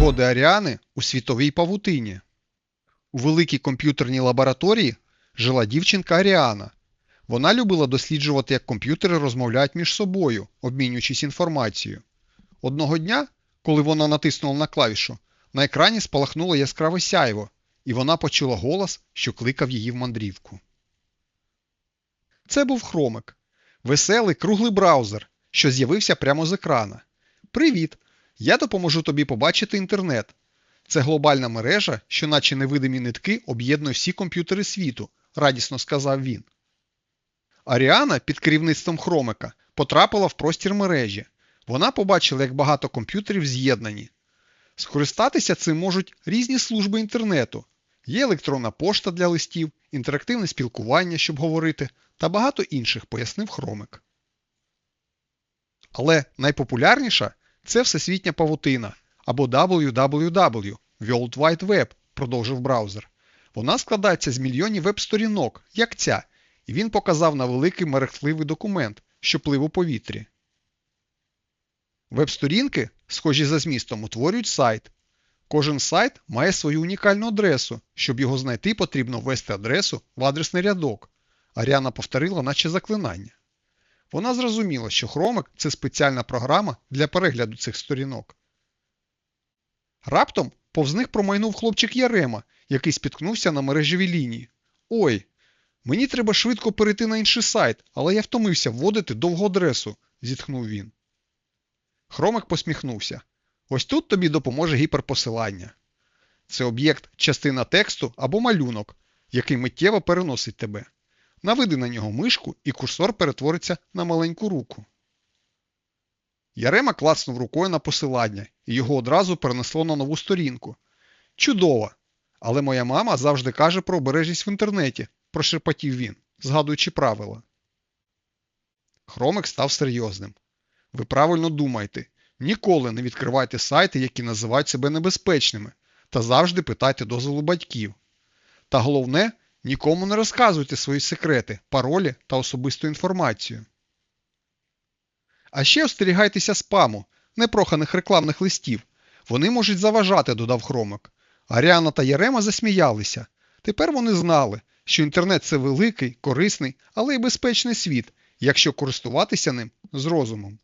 Пригоди Аріани у світовій павутині. У великій комп'ютерній лабораторії жила дівчинка Аріана. Вона любила досліджувати, як комп'ютери розмовляють між собою, обмінюючись інформацією. Одного дня, коли вона натиснула на клавішу, на екрані спалахнуло яскраве сяйво, і вона почула голос, що кликав її в мандрівку. Це був хромик, веселий круглий браузер, що з'явився прямо з екрана. Привіт! Я допоможу тобі побачити інтернет. Це глобальна мережа, що, наче невидимі нитки, об'єднує всі комп'ютери світу, радісно сказав він. Аріана під керівництвом хромика потрапила в простір мережі. Вона побачила, як багато комп'ютерів з'єднані. Скористатися цим можуть різні служби інтернету. Є електронна пошта для листів, інтерактивне спілкування, щоб говорити, та багато інших, пояснив хромик. Але найпопулярніша це всесвітня павутина або www, World Wide Web, продовжив браузер. Вона складається з мільйонів веб-сторінок, як ця, і він показав на великий мерехтливий документ, що плив у повітрі. Веб-сторінки, схожі за змістом, утворюють сайт. Кожен сайт має свою унікальну адресу. Щоб його знайти, потрібно ввести адресу в адресний рядок. Аріана повторила, наче заклинання. Вона зрозуміла, що хромик це спеціальна програма для перегляду цих сторінок. Раптом повз них промайнув хлопчик Ярема, який спіткнувся на мережевій лінії. Ой, мені треба швидко перейти на інший сайт, але я втомився вводити довгу адресу, зітхнув він. Хромик посміхнувся. Ось тут тобі допоможе гіперпосилання. Це об'єкт, частина тексту або малюнок, який миттєво переносить тебе. Наведи на нього мишку, і курсор перетвориться на маленьку руку. Ярема клацнув рукою на посилання, і його одразу перенесло на нову сторінку. Чудово! Але моя мама завжди каже про обережність в інтернеті, прошепотів він, згадуючи правила. Хромик став серйозним. Ви правильно думаєте, ніколи не відкривайте сайти, які називають себе небезпечними, та завжди питайте дозволу батьків. Та головне, нікому не розказуйте свої секрети, паролі та особисту інформацію. А ще остерігайтеся спаму, непроханих рекламних листів. Вони можуть заважати, додав хромик. Аріана та Єрема засміялися. Тепер вони знали, що інтернет це великий, корисний, але й безпечний світ, якщо користуватися ним з розумом.